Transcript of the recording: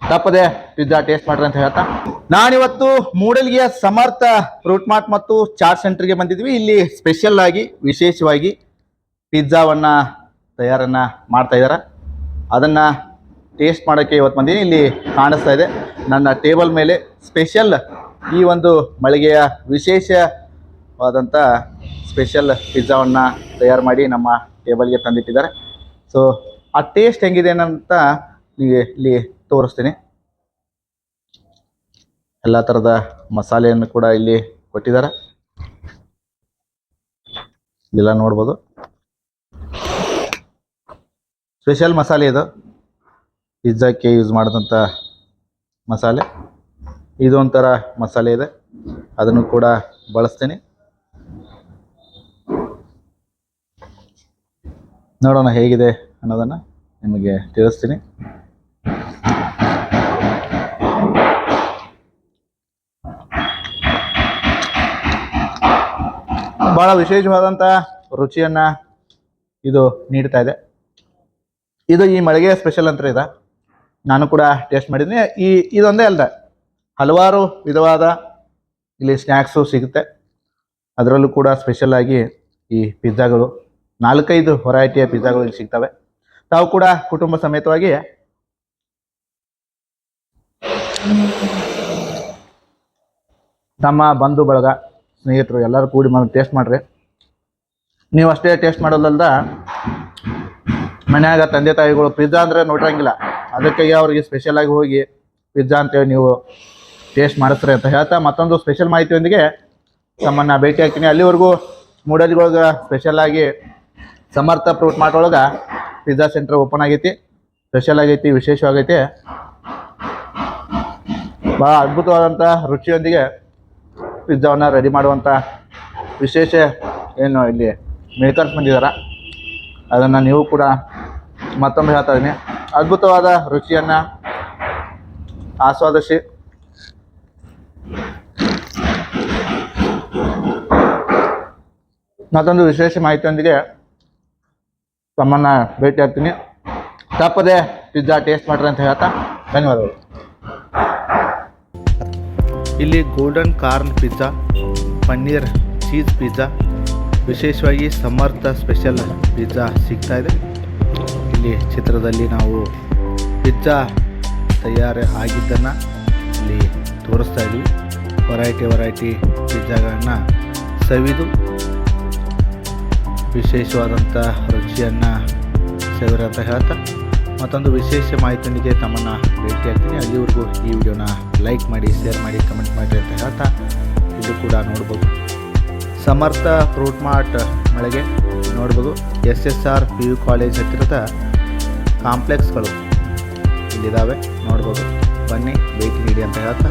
ತಪ್ಪದೆ pizza taste ಮಾಡ್ರಿ ಅಂತ ಹೇಳ್ತಾ. ನಾನಿವತ್ತು ಮೂಡಲ್ಗಿಯ ಸಮರ್ಥ ಫ್ರೂಟ್ ಮಾರ್ಟ್ ಮತ್ತು ಚಾಟ್ ಸೆಂಟರ್ಗೆ ಬಂದಿದ್ವಿ. ಇಲ್ಲಿ ಸ್ಪೆಷಲ್ ಆಗಿ, ವಿಶೇಷವಾಗಿ ಪಿಜ್ಜಾವನ್ನ ತಯಾರನ್ನ ಮಾಡ್ತಾ ಇದ್ದಾರೆ ಅದನ್ನ ಟೇಸ್ಟ್ ಮಾಡೋಕ್ಕೆ ಇವತ್ತು ಬಂದೀನಿ. ಇಲ್ಲಿ ಕಾಣಿಸ್ತಾ ಇದೆ. ನನ್ನ ಟೇಬಲ್ ಮೇಲೆ ಸ್ಪೆಷಲ್ ಈ ಒಂದು ಮಳಿಗೆಯ ವಿಶೇಷವಾದಂಥ ಸ್ಪೆಷಲ್ ಪಿಜ್ಜಾವನ್ನು ತಯಾರು ಮಾಡಿ ನಮ್ಮ ಟೇಬಲ್ಗೆ ತಂದಿಟ್ಟಿದ್ದಾರೆ. ಸೊ ಆ ಟೇಸ್ಟ್ ಹೆಂಗಿದೆ ಅಂತ ಇಲ್ಲಿ ತೋರಿಸ್ತೀನಿ. ಎಲ್ಲ ಥರದ ಮಸಾಲೆಯನ್ನು ಕೂಡ ಇಲ್ಲಿ ಕೊಟ್ಟಿದ್ದಾರೆ. ಎಲ್ಲ ನೋಡ್ಬೋದು. ಸ್ಪೆಷಲ್ ಮಸಾಲೆ ಇದು. ಪಿಜ್ಜಾಕ್ಕೆ ಯೂಸ್ ಮಾಡಿದಂಥ ಮಸಾಲೆ. ಇದು ಒಂಥರ ಮಸಾಲೆ ಇದೆ. ಅದನ್ನು ಕೂಡ ಬಳಸ್ತೀನಿ. ನೋಡೋಣ ಹೇಗಿದೆ ಅನ್ನೋದನ್ನು ನಿಮಗೆ ತಿಳಿಸ್ತೀನಿ. ಭಾಳ ವಿಶೇಷವಾದಂಥ ರುಚಿಯನ್ನು ಇದು ನೀಡ್ತಾ ಇದೆ. ಇದು ಈ ಮಳಿಗೆ ಸ್ಪೆಷಲ್ ಅಂತ ಇದೆ. ನಾನು ಕೂಡ ಟೇಸ್ಟ್ ಮಾಡಿದ್ದೀನಿ. ಈ, ಇದೊಂದೇ ಅಲ್ಲದೆ ಹಲವಾರು ವಿಧವಾದ ಇಲ್ಲಿ ಸ್ನ್ಯಾಕ್ಸು ಸಿಗುತ್ತೆ. ಅದರಲ್ಲೂ ಕೂಡ ಸ್ಪೆಷಲ್ ಆಗಿ ಈ ಪಿಜ್ಜಾಗಳು ನಾಲ್ಕೈದು ವೆರೈಟಿಯ ಪಿಜ್ಜಾಗಳು ಇಲ್ಲಿ ಸಿಗ್ತವೆ. ತಾವು ಕೂಡ ಕುಟುಂಬ ಸಮೇತವಾಗಿ ತಮ್ಮ ಬಂಧು ಬಳಗ ಸ್ನೇಹಿತರು, ಎಲ್ಲರೂ ಕೂಡಿ ಮಾಡಿ ಟೇಸ್ಟ್ ಮಾಡ್ರಿ. ನೀವು ಅಷ್ಟೇ ಟೇಸ್ಟ್ ಮಾಡೋದಲ್ದ ಮನ್ಯಾಗ ತಂದೆ ತಾಯಿಗಳು ಪಿಜ್ಜಾ ಅಂದರೆ ನೋಡಿರಂಗಿಲ್ಲ. ಅದಕ್ಕಾಗಿ ಅವ್ರಿಗೆ ಸ್ಪೆಷಲ್ ಆಗಿ ಹೋಗಿ ಪಿಜ್ಜಾ ಅಂತೇಳಿ ನೀವು ಟೇಸ್ಟ್ ಮಾಡಿಸ್ರಿ ಅಂತ ಹೇಳ್ತಾ ಮತ್ತೊಂದು ಸ್ಪೆಷಲ್ ಮಾಹಿತಿಯೊಂದಿಗೆ ತಮ್ಮನ್ನ ಭೇಟಿ ಆಗ್ತೀನಿ. ಅಲ್ಲಿವರೆಗೂ ಮೂಡಲ್ಗೊಳಗೆ ಸ್ಪೆಷಲ್ ಆಗಿ Samarth fruit mart pizza centre open ಆಗೈತಿ. ಸ್ಪೆಷಲ್ ಆಗೈತಿ, ವಿಶೇಷವಾಗೈತಿ. ಭಾಳ ಅದ್ಭುತವಾದಂಥ ರುಚಿಯೊಂದಿಗೆ ಪಿಜ್ಜಾವನ್ನು ರೆಡಿ ಮಾಡುವಂಥ ವಿಶೇಷ ಏನು ಇಲ್ಲಿ ಮೇಕರ್ಸ್ ಬಂದಿದ್ದಾರೆ ಅದನ್ನು ನೀವು ಕೂಡ ಮತ್ತೊಮ್ಮೆ ಹೇಳ್ತಾ ಇದ್ದೀನಿ. ಅದ್ಭುತವಾದ ರುಚಿಯನ್ನು ಆಸ್ವಾದಿಸಿ. ಮತ್ತೊಂದು ವಿಶೇಷ ಮಾಹಿತಿಯೊಂದಿಗೆ ತಮ್ಮನ್ನು ಭೇಟಿ ಆಗ್ತೀನಿ ತಪ್ಪದೆ ಪಿಜ್ಜಾ ಟೇಸ್ಟ್ ಮಾಡ್ರಿ ಅಂತ ಹೇಳ್ತಾ ಧನ್ಯವಾದಗಳು. ಇಲ್ಲಿ golden corn pizza, paneer cheese pizza, ವಿಶೇಷವಾಗಿ ಸಮರ್ಥ ಸ್ಪೆಷಲ್ ಪಿಜ್ಜಾ ಸಿಗ್ತಾ ಇದೆ. ಇಲ್ಲಿ ಚಿತ್ರದಲ್ಲಿ ನಾವು ಪಿಜ್ಜಾ ತಯಾರು ಆಗಿದ್ದನ್ನು ಇಲ್ಲಿ ತೋರಿಸ್ತಾ ಇದ್ವಿ. ವೆರೈಟಿ ವೆರೈಟಿ ಪಿಜ್ಜಾಗಳನ್ನು ಸವಿದು ವಿಶೇಷವಾದಂಥ ರುಚಿಯನ್ನು ಸವಿರಂತ ಹೇಳ್ತಾ ಮತ್ತೊಂದು ವಿಶೇಷ ಮಾಹಿತಿಯೊಂದಿಗೆ ತಮ್ಮನ್ನು ಭೇಟಿಯಾಗ್ತೀನಿ ಅಲ್ಲಿವರೆಗೂ ಈ ವಿಡಿಯೋನ ಲೈಕ್ ಮಾಡಿ ಶೇರ್ ಮಾಡಿ ಕಮೆಂಟ್ ಮಾಡಿ ಅಂತ ಹೇಳ್ತಾ ಇದು ಕೂಡ ನೋಡ್ಬೋದು. ಸಮರ್ಥ ಫ್ರೂಟ್ ಮಾರ್ಟ್ ಮಳೆಗೆ ನೋಡ್ಬೋದು. S S R P U college ಹತ್ತಿರದ ಕಾಂಪ್ಲೆಕ್ಸ್ಗಳು ಇಲ್ಲಿದ್ದಾವೆ. ನೋಡ್ಬೋದು. ಬನ್ನಿ, ಭೇಟಿ ನೀಡಿ ಅಂತ ಹೇಳ್ತಾ